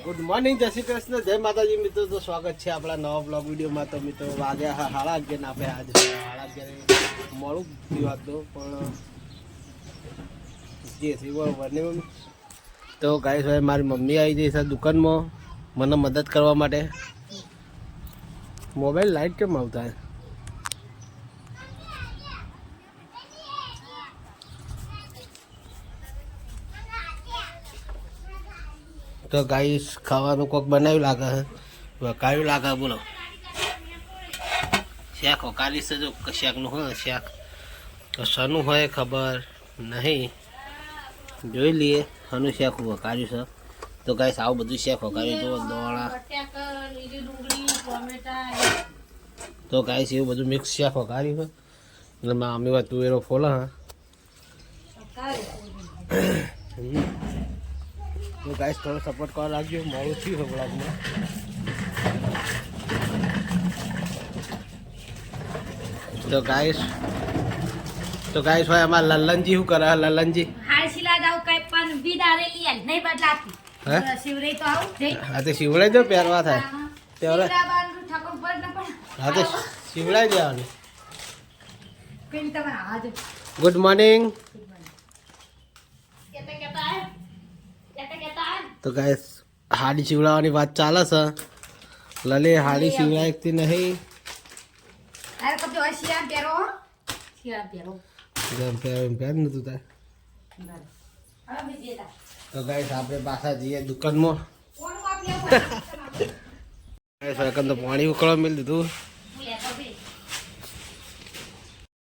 Good morning જય શ્રી કૃષ્ણ. જય માતાજી, મિત્રો, તો સ્વાગત છે આપણા નવા બ્લોગ વિડીયોમાં. તો મિત્રો વાગ્યા હા સાડા અગિયાર આપણે આજે સાડા અગિયારે મોડું હતું પણ જે શ્રી બરોબર ને મમ્મી તો ગાય સાહેબ મારી મમ્મી આવી જઈ છે દુકાનમાં. મને મદદ કરવા માટે. મોબાઈલ લાઈટ કેમ આવતા? તો ગાઈસ ખાવાનું કોક બનાવ્યું લાગે છે કાયું લાગે બોલો. શાક કાલી છે જો શાકનું હોય શાક. તો શનું હોય ખબર નહીં. જોઈ લઈએ શનું શાક વકાર્યું છે. તો ગાઈસ આવું બધું શાક વકાર્યું જો દોણા. તો ગાઈસ એવું બધું મિક્સ શાક વકાર્યું છે. એટલે અમે તુવેરો ફોલો હા. તો ગાઈસ થોડો સપોર્ટ કરવા લાગજો મોડું થયું છે બ્લોગમાં તો ગાઈસ તો ગાઈસ ભાઈ અમારા લલ્લનજી શું કરે લલ્લનજી હાડશીલા જાવ કઈ પણ વિદારે લીએ નહીં બદલાતી હે? શિવરે તો આવું જઈ હા તે શિવડાઈ દો પહેરવા થાય પહેરે શિવરાબાનું ઠાકોર પર ન પણ હા તે શિવડાઈ દેવાનું પેલી તમે આજ ગુડ મોર્નિંગ તો કાંઈ હાડી શિવડાવવાની વાત ચાલે છે. લલે હાડી શિવડાવતી નહીં. તા. ગાઈસ આપણે પાછા જઈએ દુકાનમાં. તો પાણી ઉકળવા મેળ દીધું.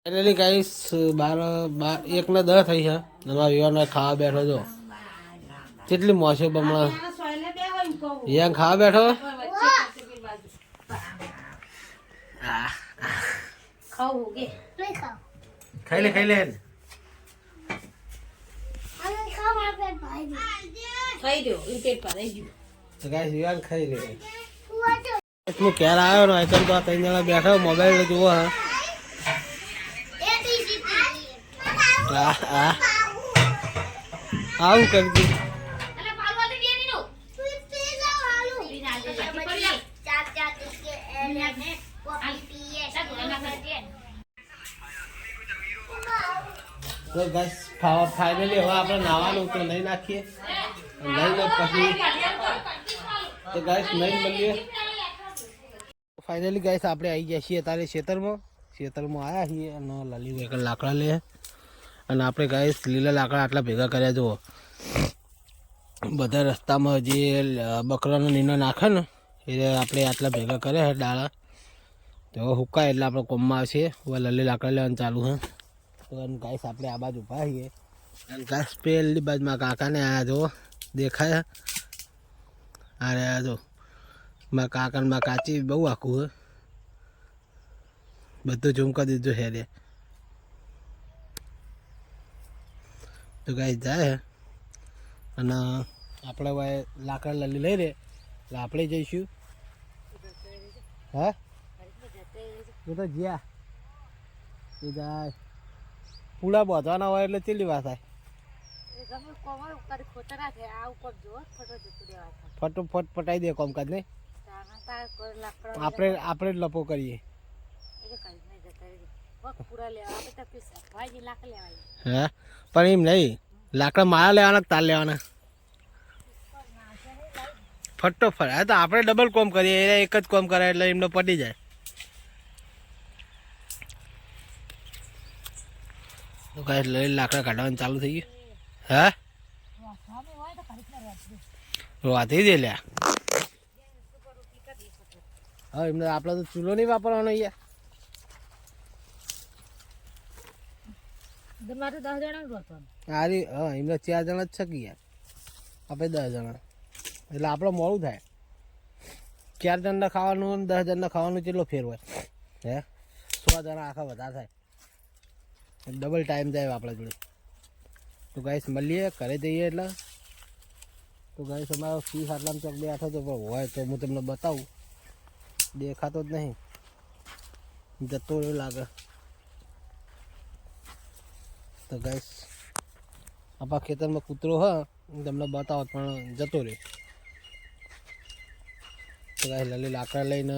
ફાઇનલી ગાઈસ બાર બાર એક ને દસ થઈ છે. અમારા વિવાહનો ખાવા બેઠો છો. કેટલી મોસે બમણા? આ સોયલે બે હોય એમ કહું. યા ખાવા બેઠો? ખાઈ લે ખાઈ લે. ખાઈ દો એ પેટ પર રહી ગયું. તો ગાઈસ વિવાહ ખાઈ લે. હું ક્યારે આવ્યો ને એકમ તો આ ત્રણ જણા બેઠો મોબાઈલ જુઓ હા. આવું કરતી અલે પાલવા દે બેની નો બીના દે દે પડી તો ગાઈસ ફાઇનલી હવે આપણે નાવાનું તો નહીં નાખીએ. લઈને પછી. તો ગાઈસ નહીં મળીએ. ફાઇનલી ગાઈસ આપણે આવી ગયા છીએ તારે ખેતરમાં ખેતરમાં આવ્યા છીએ અને લાલી વેકર લાકડા લે. અને આપણે ગાઈસ લીલા લાકડા આટલા ભેગા કર્યા, જુઓ. બધા રસ્તામાં જે બકરાનો નીનો નાખે ને, એ આપણે આટલા ભેગા કર્યા છે, ડાળા. તો હુકાય એટલે આપણે કોમમાં આવશે. હવે લલી લાકડા લેવાનું ચાલુ હે તો ગાઈસ આપણે આ બાજુ ઊભા છીએ અને ગાઈસ પહેલી બાજુમાં કાકાને આ જો દેખાય. અરે આ જો મારા કાકા માં કાચી બહુ આખું હે. બધું ઝૂમ કરી દીધું છે રે. તો ગાઈસ જાય અને આપણે હવે લાકડા લલી લઈ રે. એટલે આપણે જઈશું. હા? તો જ્યાં. એ જાય. પૂળા બાંધવાના હોય એટલે ચેલી વાત થાય. ફટોફટ પટાઈ દે કોમકાજ નહીં આપણે આપણે જ લપો કરીએ. હે પણ એમ નહીં લાકડા મારા લેવાના તાર લેવાના? ફટોફટ હા તો આપણે ડબલ કોમ કરીએ એક જ કોમ કરાય એટલે એમનો પટી જાય. તો કાંઈ લઈ લાકડા કાઢવાનું ચાલુ થઈ ગયું હે? વાતી દે લ્યા હા એમને આપણે તો ચૂલો નહીં વાપરવાનો દસ જણા રોતવાનું આરી હા એમને ચાર જણા જ છે યાર? આપણે દસ જણા. એટલે આપણે મોડું થાય. ચાર જણના ખાવાનું દસ જણના ખાવાનું કેટલો ફેર હોય? હે? સો જણા આખા વધારે થાય. ડબલ ટાઈમ જાય આપણા જોડે. તો ગાઈસ મળીએ, ઘરે જઈએ એટલે. તો ગાઈસ અમારો ફીસ આટલામાં ચોક બેઠો તો પણ હોય તો હું તમને બતાવું. દેખાતો જ નહીં. જતો એવું લાગે. તો ગાઈસ આપણા ખેતરમાં કૂતરો હા તમને બતાવો, પણ જતો રહે તો ગાઈસ લલી લાકડા લઈને,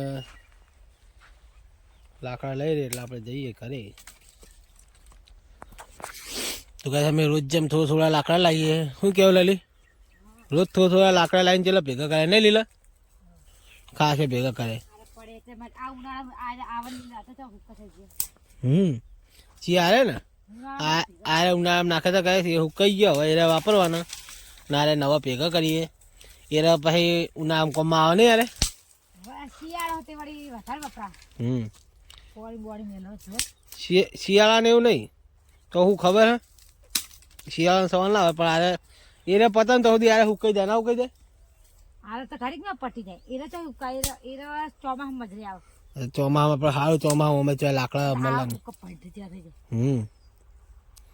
લાકડા લઈ રહી એટલે આપણે જઈએ ઘરે. તો કહે અમે રોજ જેમ થોડા થોડા લાકડા લાવીએ. શું કેવું લલી? રોજ થોડા થોડા લાકડા લાવીને ચલો ભેગા કરે નહીં લીલા? ખાસે ભેગા કરે હમ એટલે મને આ ઉનાળામાં આ આવવાની રાતે તો હુક્કા થઈ ગયો. હમ. શિયાળે ને? આ આ ઉનાળામાં નાખે તો કહે છે હુકાઈ ગયો હવે એને વાપરવાના. નારે નવા ભેગા કરીએ. એરા પછી ઉનાળામાં કોમમાં આવે ને યારે? શિયાળાને એવું નહીં. તો હું ખબર હે? શિયાળાનો સવાલ ના આવે પણ આરે એને પતંગ તો સુધી આરે હુકાઈ જાય ના હુકાઈ જાય? આરે તો ઘડીકમાં પટી જાય. એને તો હુકાય એને ચોમાસા મજરી આવે. ચોમામાં પણ સારું ચોમામાં અમે ચાલ લાકડા આ મળે હુક્કા પડી ત્યાં થઈ જાય હમ.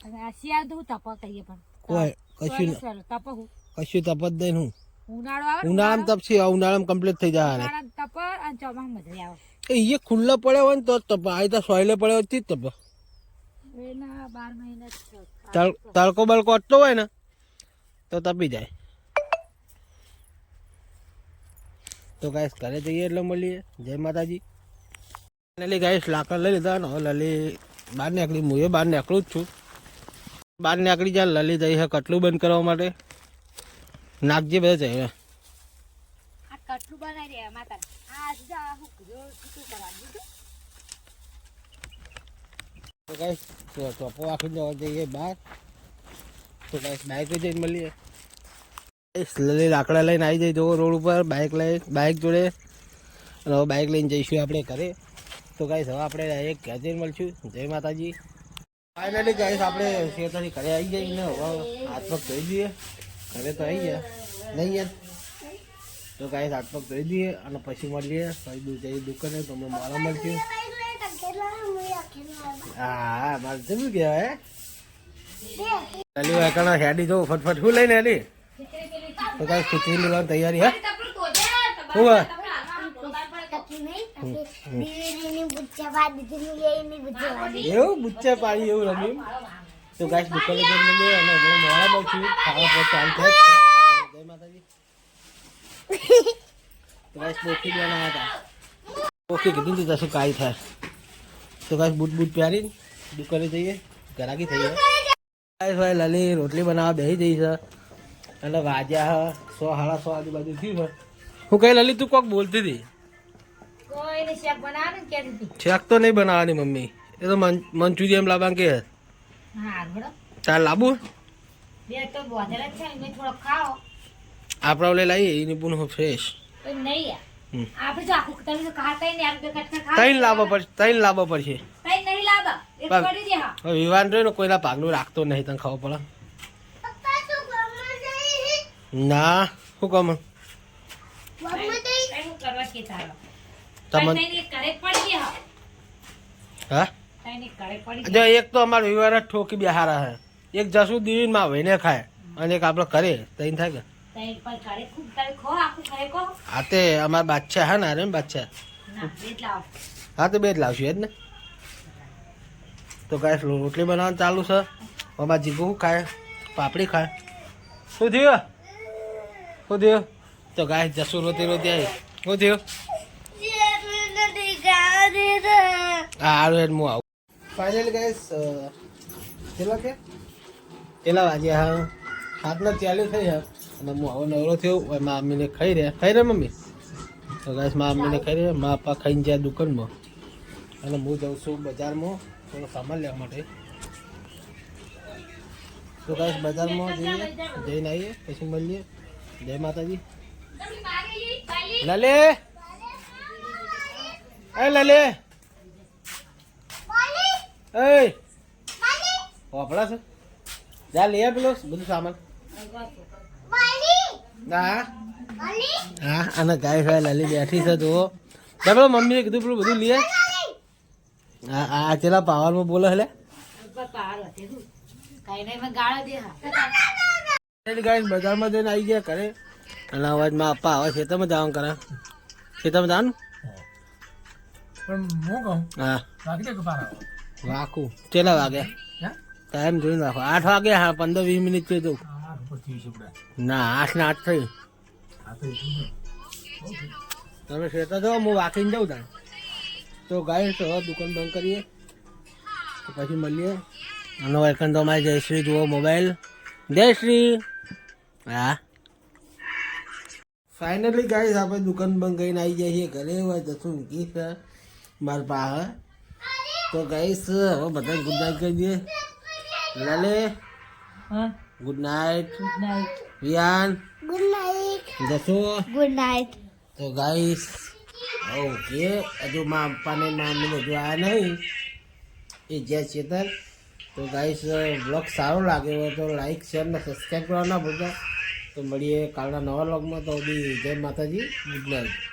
અને આ શિયાળ તો હું તપ કહીએ પણ. કોઈ કશું તપ હું કશું તપ જ નહીં હું. ઉનાળામાં તપ છે ઉનાળામાં કમ્પ્લીટ થઈ જાય તપ અને ચોમાહ મજરી આવે. એ ખુલ્લા પડે હોય ને તો તપ. આ તો સોયલે પડે હોય તો જ તપ એના બાર મહિના જ છે. તળ તડકો બળકો અટતો હોય ને તો તપી જાય. તો ગાઈસ ઘરે જઈએ એટલે મળીએ. જય માતાજી. લલી ગાઈસ લાકડા લઈ લીધા ને લલી બહાર નીકળી. હું એ બહાર નીકળું જ છું. બહાર નીકળી જાય લલી જઈ છે કટલું બંધ કરવા માટે. નાખજે બધા જઈએ કટલું બનાવી રહ્યા માતા આ જા હું કીધું શું કરવાનું બીજું? તો ગાઈસ તો ચોપો આખી જવા જઈએ બહાર. તો ગાઈસ બાઇક જઈને મળીએ. લલી લાકડા લઈને આવી જઈ જવો રોડ ઉપર બાઇક લઈ બાઇક જોડે. અને હવે બાઇક લઈને જઈશું આપણે ઘરે. તો ગાઈસ હવે આપણે ડાયરેક્ટ ઘેર જઈને મળશું. જય માતાજી. ફાઇનલી ગાઈસ આપણે શેતાથી ઘરે આવી જઈને હવે હાથ પગ ધોઈ દઈએ ઘરે તો આવી ગયા. નહીં યાર. તો ગાઈસ હાથ પગ ધોઈ દઈએ અને પછી મળીએ. પછી જઈએ દુકાને તો મારા મળશું. હા મારે જમી કહેવાય ચાલી વાયકાના હેડી જો ફટફટ. શું લઈને હેડી તો કાંઈ ખીચડી લેવાની તૈયારી, હા? શું હોય? એવું, બુચ્ચા પાડી, એવું રમ્યું તો ગાઈસ દુકાને જઈને અને હમણાં મોડા છું ખાવા ચાલુ થાય. જય માતાજી. તો કીધું હતું શું કાંઈ થાય? તો કાંઈ બૂટ બૂટ પહેરીને દુકાને જઈએ. ગરાકી થઈ જાય ભાઈ લલી રોટલી બનાવવા બેસી જઈ છે. અને વાજ્યા સો સાડા સો આજુબાજુ થયું છે. હું કઈ લલી તું કોક બોલતી હતી? શાક તો નહીં બનાવવાની મમ્મી. એ તો મંચુરિયમ લાવવા કે તાર લાવું આપણા ઓલે લાવીએ એની પૂન ફ્રેશ નહીં. આપણે તો આખું તમે તો ને બે કટકા લાવવા પડશે ત્રણ લાવવા પડશે. તઈ નહીં લાવવા એક બસ. દે હા. હવે વિવાન રહ્યો ને કોઈના ભાગનું રાખતો નહીં તને ખબર પડે? ના શું કહું તઈ હું કરવા કે તારો. તમને તઈ કરે પડી દે હા. હા? તઈ કરે પડી જો એક તો અમારો વિવાર જ ઠોકી બે હારા હે. એક જસુ દીવીનમાં વહીને ખાય અને એક આપણે કરે તઈ થાય કે? હા તે અમારા બાદશાહ હે ને અરે બાદશાહ હા તો બે જ લાવશું એજ ને? તો કાંઈ રોટલી બનાવવાનું ચાલુ છે. અમારા જીગુ શું ખાય? પાપડી ખાય. શું થયું? શું થયું? તો ગાય જસુ રોતી રોતી આવી. શું થયું? હારું હેડ હું આવું. ફાઇનલ ગાઈસ કેટલા કે કેટલા વાગ્યા હા. સાતના ચાલીસ થઈ હા. અને હું આવો નવરો થયો એમાં મમ્મીને ખાઈ રહ્યા. ખાઈ રહ્યા મમ્મી? તો ગાઈસ મા મમ્મીને ખાઈ રહ્યા મા પપ્પા ખાઈને જાય દુકાનમાં. અને હું જાઉં છું બજારમાં થોડો સામાન લેવા માટે. તો ગાઈસ બજારમાં જઈએ જઈને આવીએ પછી મળીએ. જય માતાજી. લલે! એ લલે! એ! વાપડા છે? જા લઈ પેલો બધું સામાન. હા? હા અને ગાય ભાઈ લલી બેઠી છે તો જા પેલો મમ્મીએ કીધું પેલું બધું લે. હા આ ચેલા પાવરમાં બોલે હલે પર પાર હતે તું. કઈ નહીં મેં ગાળો દે હા. ગાય બજારમાં જઈને આવી ગયા કરે અને અવાજમાં આપા આવે ખેતરમાં જવાનું કરે. ખેતરમાં જવાનું? પણ હું કહું હા. તો વાકું ચેલા વાગે? ટાઈમ જોઈને રાખો. આઠ વાગે હા પંદર વીસ મિનિટ જોઈ જવું ઉપર થયું છે બધા. ના આઠ ના આઠ થઈ આ તો તમે કહેતા જાઓ હું વાકીને જાઉં તાણ. તો ગાય તો દુકાન બંધ કરીએ. તો પછી મળીએ. અને વેલકમ તો અમારે જયશ્રી જુઓ મોબાઈલ જયશ્રી હા. ફાઇનલી ગાઈસ આપણે દુકાન બંધ કરીને આવી જઈએ ઘરે હોય જશું મૂકી છે? મારા પાસે તો ગાઈસ હવે બધા ગુડ નાઇટ કરી દઈએ. લાલે. હા. Good night good night Viyaan good night જશો ગુડ નાઇટ તો ગાઈસ ઓકે હજુ મા પપ્પાને મામીને હજુ આવ્યા નહીં એ જય ચેતન તો ગાઈસ બ્લોગ સારો લાગ્યો હોય તો લાઈક શેર ને સબસ્ક્રાઈબ કરવા ના ભૂલતા તો મળીએ કાલના નવા બ્લોગમાં તો બી જય માતાજી ગુડ નાઇટ